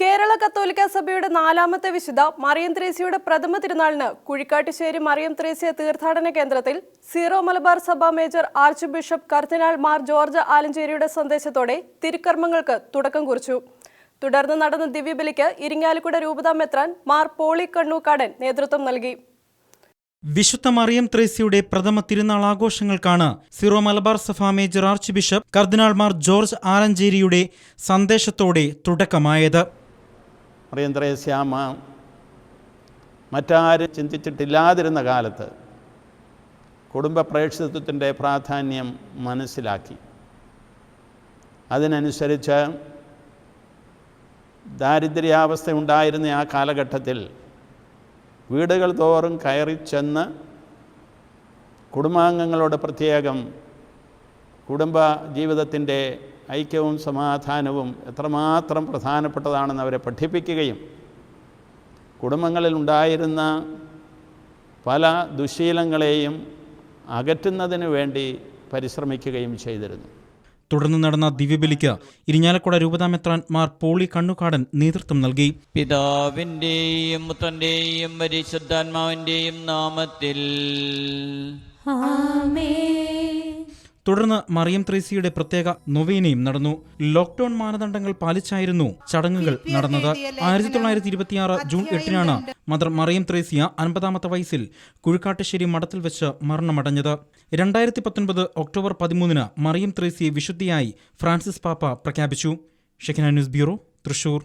കേരള കത്തോലിക്ക സഭയുടെ നാലാമത്തെ വിശുദ്ധ മറിയം ത്രേസ്യയുടെ പ്രഥമ തിരുനാളിന് കുഴിക്കാട്ടുശ്ശേരി മറിയം ത്രേസ്യ തീർത്ഥാടന കേന്ദ്രത്തിൽ സീറോ മലബാർ സഭ major archbishop cardinal Mar George ആലഞ്ചേരിയുടെ സന്ദേശത്തോടെ തിരുക്കർമ്മങ്ങൾക്ക് തുടക്കം കുറിച്ചു. തുടർന്ന് നടന്ന ദിവ്യബലിക്ക് ഇരിങ്ങാലിക്കുട രൂപതാ മെത്രാൻ മാർ പോളി കണ്ണൂക്കാടൻ നേതൃത്വം നൽകി. വിശുദ്ധ മറിയം ത്രേസ്യയുടെ പ്രഥമ തിരുനാൾ ആഘോഷങ്ങൾക്കാണ് സിറോ മലബാർ സഭ മേജർ ആർച്ച് ബിഷപ്പ് കർദിനാൾമാർ ജോർജ് ആലഞ്ചേരിയുടെ സന്ദേശത്തോടെ തുടക്കമായത്. മറിയം ത്രേസ്യാമ്മ മറ്റാരും ചിന്തിച്ചിട്ടില്ലാതിരുന്ന കാലത്ത് കുടുംബ പ്രേക്ഷിതത്വത്തിന്റെ പ്രാധാന്യം മനസ്സിലാക്കി. അതിനനുസരിച്ച് ദാരിദ്ര്യാവസ്ഥ ഉണ്ടായിരുന്ന ആ കാലഘട്ടത്തിൽ വീടുകൾ തോറും കയറി ചെന്ന് കുടുംബാംഗങ്ങളോട് പ്രത്യേകം കുടുംബ ജീവിതത്തിന്റെ ഐക്യവും സമാധാനവും എത്രമാത്രം പ്രധാനപ്പെട്ടതാണെന്ന് അവരെ പഠിപ്പിക്കുകയും കുടുംബങ്ങളിൽ ഉണ്ടായിരുന്ന പല ദുശീലങ്ങളെയും അകറ്റുന്നതിന് വേണ്ടി പരിശ്രമിക്കുകയും ചെയ്തിരുന്നു. തുടർന്ന് നടന്ന ദിവ്യബലിക്ക് ഇരിഞ്ഞാലക്കുട രൂപതാമെത്രാൻ മാർ പോളി കണ്ണുകാടൻ നേതൃത്വം നൽകി. പിതാവിന്റെയും പുത്രന്റെയും പരിശുദ്ധാത്മാവിന്റെയും നാമത്തിൽ തുടർന്ന് മറിയം ത്രേസിയുടെ പ്രത്യേക നൊവേനയും നടന്നു. ലോക്ക്ഡൌൺ മാനദണ്ഡങ്ങൾ പാലിച്ചായിരുന്നു ചടങ്ങുകൾ നടന്നത്. ആയിരത്തി തൊള്ളായിരത്തി ഇരുപത്തിയാറ് ജൂൺ എട്ടിനാണ് മദർ മറിയം ത്രേസിയ അൻപതാമത്തെ വയസ്സിൽ കുഴിക്കാട്ടുശ്ശേരി മഠത്തിൽ വെച്ച് മരണമടഞ്ഞത്. രണ്ടായിരത്തി പത്തൊൻപത് ഒക്ടോബർ പതിമൂന്നിന് മറിയം ത്രേസിയെ വിശുദ്ധിയായി ഫ്രാൻസിസ് പാപ്പ പ്രഖ്യാപിച്ചു. Shekinah news bureau Thrissur.